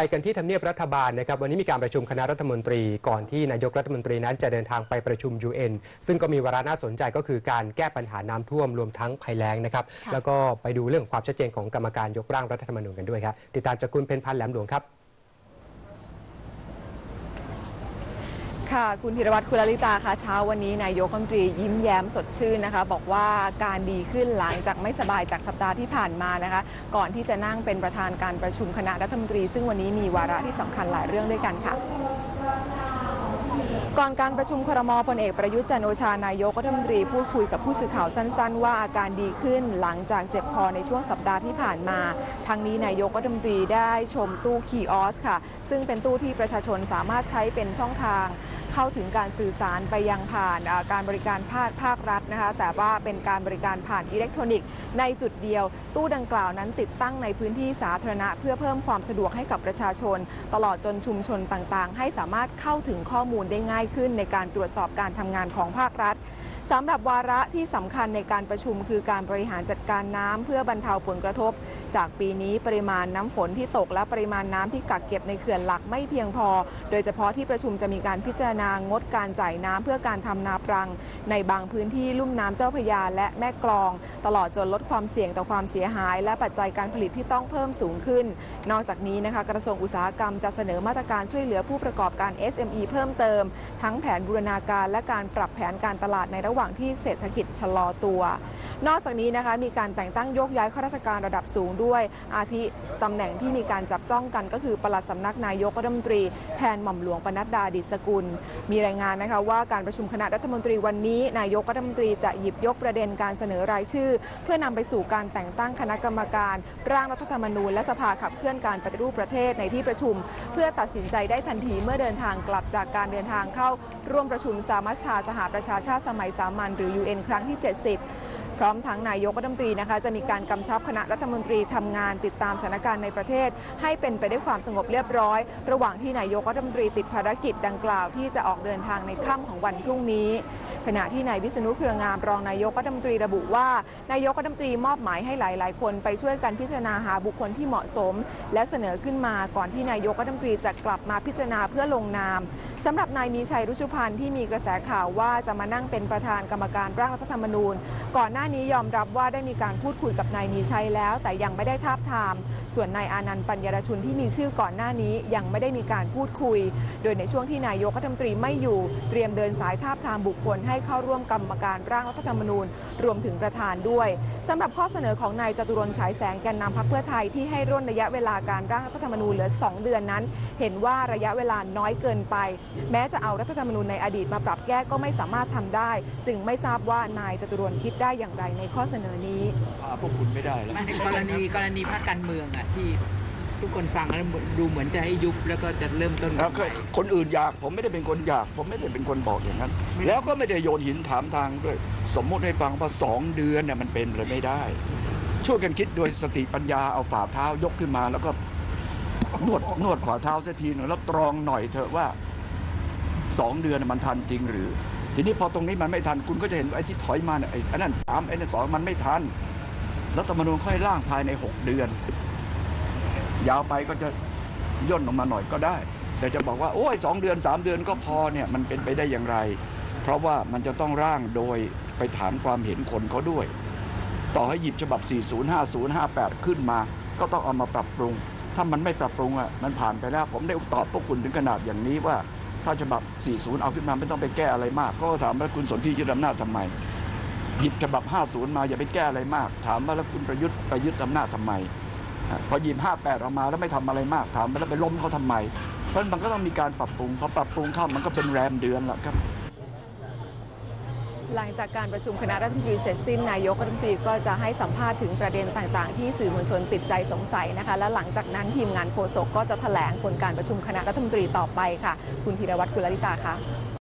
ไปกันที่ทำเนียบรัฐบาลนะครับวันนี้มีการประชุมคณะรัฐมนตรีก่อนที่นายกรัฐมนตรีนั้นจะเดินทางไปประชุม UN ซึ่งก็มีวาระน่าสนใจก็คือการแก้ปัญหาน้ำท่วมรวมทั้งภัยแล้งนะครับแล้วก็ไปดูเรื่องของความชัดเจนของกรรมการยกร่างรัฐธรรมนูญกันด้วยครับติดตามจากคุณเพนพันธ์แหลมหลวงครับ ค่ะ คุณธีรวัตรคุณลลิตาคะเช้าวันนี้นายกรัฐมนตรียิ้มแย้มสดชื่นนะคะ บอกว่าการดีขึ้นหลังจากไม่สบายจากสัปดาห์ที่ผ่านมานะคะ ก่อนที่จะนั่งเป็นประธานการประชุมคณะรัฐมนตรี ซึ่งวันนี้มีวาระที่สำคัญหลายเรื่องด้วยกันค่ะก่อนการประชุมครมพลเอกประยุทธ์จันโอชานายกรัฐมนตรีพูดคุยกับผู้สื่อข่าวสั้น ๆ ว่าอาการดีขึ้นหลังจากเจ็บคอในช่วงสัปดาห์ที่ผ่านมาทั้งนี้นายกรัฐมนตรีได้ชมตู้คีออสค่ะ ซึ่งเป็นตู้ที่ประชาชนสามารถใช้เป็นช่องทาง เข้าถึงการสื่อสารไปยังผ่านการบริการภาคภาครัฐนะคะแต่ว่าเป็นการบริการผ่านอิเล็กทรอนิกส์ในจุดเดียว ตู้ดังกล่าวนั้นติดตั้งในพื้นที่สาธารณะ เพื่อเพิ่มความสะดวกให้กับประชาชน ตลอดจนชุมชนต่างๆ ให้สามารถเข้าถึงข้อมูลได้ง่ายขึ้น ในการตรวจสอบการทำงานของภาครัฐ สำหรับวาระที่สำคัญในการประชุมคือการบริหารจัดการน้ำเพื่อบรรเทาผลกระทบ จากปีนี้ปริมาณน้ำฝนที่ตกและปริมาณน้ำที่กักเก็บในเขื่อนหลักไม่เพียงพอ โดยเฉพาะที่ประชุมจะมีการพิจารณางดการจ่ายน้ำเพื่อการทำนาปรัง ในบางพื้นที่ลุ่มน้ำเจ้าพยาและแม่กลอง ตลอดจนลดความเสี่ยงต่อความเสียหาย และปัจจัยการผลิตที่ต้องเพิ่มสูงขึ้น นอกจากนี้นะคะกระทรวงอุตสาหกรรมจะเสนอมาตรการช่วยเหลือผู้ประกอบการ SME เพิ่มเติม ทั้งแผนบูรณาการและการปรับแผนการตลาดในระหว่างหว่างที่เศรษฐกิจชะลอตัว นอกจากนี้นะคะมีการแต่งตั้งโยกย้ายข้าราชการระดับสูงด้วย อาทิตำแหน่งที่มีการจับจ้องกันก็คือปลัดสำนักนายกรัฐมนตรีแทนหม่อมหลวงปนัดดาดิษกุล มีรายงานนะคะว่าการประชุมคณะรัฐมนตรีวันนี้ นายกรัฐมนตรีจะหยิบยกประเด็นการเสนอรายชื่อ เพื่อนำไปสู่การแต่งตั้งคณะกรรมการ ร่างรัฐธรรมนูญและสภาขับเคลื่อนการปฏิรูปประเทศในที่ประชุม เพื่อตัดสินใจได้ทันทีเมื่อเดินทางกลับจากการเดินทางเข้า ร่วมประชุมสามัชชาสหประชาชาติสมัยสามัญหรือ UN ครั้งที่ 70 พร้อมทั้งนายกรัฐมนตรีนะคะจะมีการกำชับคณะรัฐมนตรีทำงานติดตามสถานการณ์ในประเทศ ให้เป็นไปด้วยความสงบเรียบร้อย ระหว่างที่นายกรัฐมนตรีติดภารกิจดังกล่าวที่จะออกเดินทางในค่ำของวันพรุ่งนี้ ขณะที่นายวิษณุเครืองามรองนายกรัฐมนตรีระบุว่า นายกรัฐมนตรีมอบหมายให้หลาย ๆ คนไปช่วยกันพิจารณาหาบุคคลที่เหมาะสม และเสนอขึ้นมาก่อนที่นายกรัฐมนตรีจะกลับมาพิจารณาเพื่อลงนามสำหรับนายมีชัยรุชุพันธ์ที่มีกระแสข่าวว่าจะมานั่งเป็นประธานกรรมการร่างรัฐธรรมนูญก่อนหน้านี้ยอมรับว่าได้มีการพูดคุยกับนายมีชัยแล้ว แต่ยังไม่ได้ทาบทาม ส่วนนายอานันต์ปัญญารชุนที่มีชื่อก่อนหน้านี้ยังไม่ได้มีการพูดคุย โดยในช่วงที่นายกรัฐมนตรีไม่อยู่ เตรียมเดินสายทาบทามบุคคลให้เข้าร่วมกรรมการร่างรัฐธรรมนูญ รวมถึงประธานด้วยสำหรับข้อเสนอของนายจตุรนฉายแสงแกนนำพรรคเพื่อไทยที่ให้ร่นระยะเวลาการร่างรัฐธรรมนูญเหลือ 2 เดือนนั้น เห็นว่าระยะเวลาน้อยเกินไป แม้จะเอารัฐธรรมนูญในอดีตมาปรับแก้ก็ไม่สามารถทำได้ จึงไม่ทราบว่านายจตุรนคิดได้อย่างไรในข้อเสนอนี้ พาพวกคุณไม่ได้แล้ว ไม่กรณีกรณีพรรคการเมืองอะที่ทุกคนฟังแล้วดูเหมือนจะให้ยุบแล้วก็จะเริ่มต้นแล้วก็ใหม่คนอื่นอยากผมไม่ได้เป็นคนอยาก ผมไม่ได้เป็นคนบอกอย่างนั้นไม่แล้วก็ไม่ได้โยนหินถามทางด้วย สมมุติให้ฟังว่าสองเดือนเนี่ยมันเป็นเลยไม่ได้ ช่วยกันคิดโดยสติปัญญาเอาฝ่าเท้ายกขึ้นมา แล้วก็นวดนวดฝ่าเท้าสักทีหนึ่งแล้วตรองหน่อยเถอะว่าสองเดือนน่ะมันทันจริงหรือ ทีนี้พอตรงนี้มันไม่ทันคุณก็จะเห็นไอ้ที่ถอยมาเนี่ยไอ้นนั้นสามไอ้นั่นสองมันไม่ทันรัฐธรรมนูญค่อยร่างภายในหกเดือน ยาวไปก็จะย่นออกมาหน่อยก็ได้ แต่จะบอกว่าโอ้ยสองเดือนสามเดือนก็พอเนี่ยมันเป็นไปได้อย่างไร เพราะว่ามันจะต้องร่างโดยไปถามความเห็นคนเขาด้วย ต่อให้หยิบฉบับ 40 50 58 ขึ้นมา ก็ต้องเอามาปรับปรุง ถ้ามันไม่ปรับปรุงอะมันผ่านไปแล้ว ผมได้ตอบพวกคุณถึงขนาดอย่างนี้ว่า ถ้าฉบับ 40 เอาขึ้นมาไม่ต้องไปแก้อะไรมาก ก็ถามว่าคุณสนธิยึดอำนาจทำไม หยิบฉบับ 50 มาอย่าไปแก้อะไรมาก ถามว่าแล้วคุณประยุทธ์ไปยึดอำนาจทำไมพอหยิบ 58 ออกมาแล้วไม่ทำอะไรมาก ถามว่าแล้วไปล้มเขาทำไมเพราะมันก็ต้องมีการปรับปรุงพอปรับปรุงเข้ามันก็เป็นแรมเดือนละครับ หลังจากการประชุมคณะรัฐมนตรีเสร็จสิ้นนายกรัฐมนตรีก็จะให้สัมภาษณ์ถึงประเด็นต่างๆ ที่สื่อมวลชนติดใจสงสัยนะคะ และหลังจากนั้นทีมงานโฆษกก็จะแถลงผลการประชุมคณะรัฐมนตรีต่อไปค่ะ คุณธีรวัตรคุณลลิตาคะ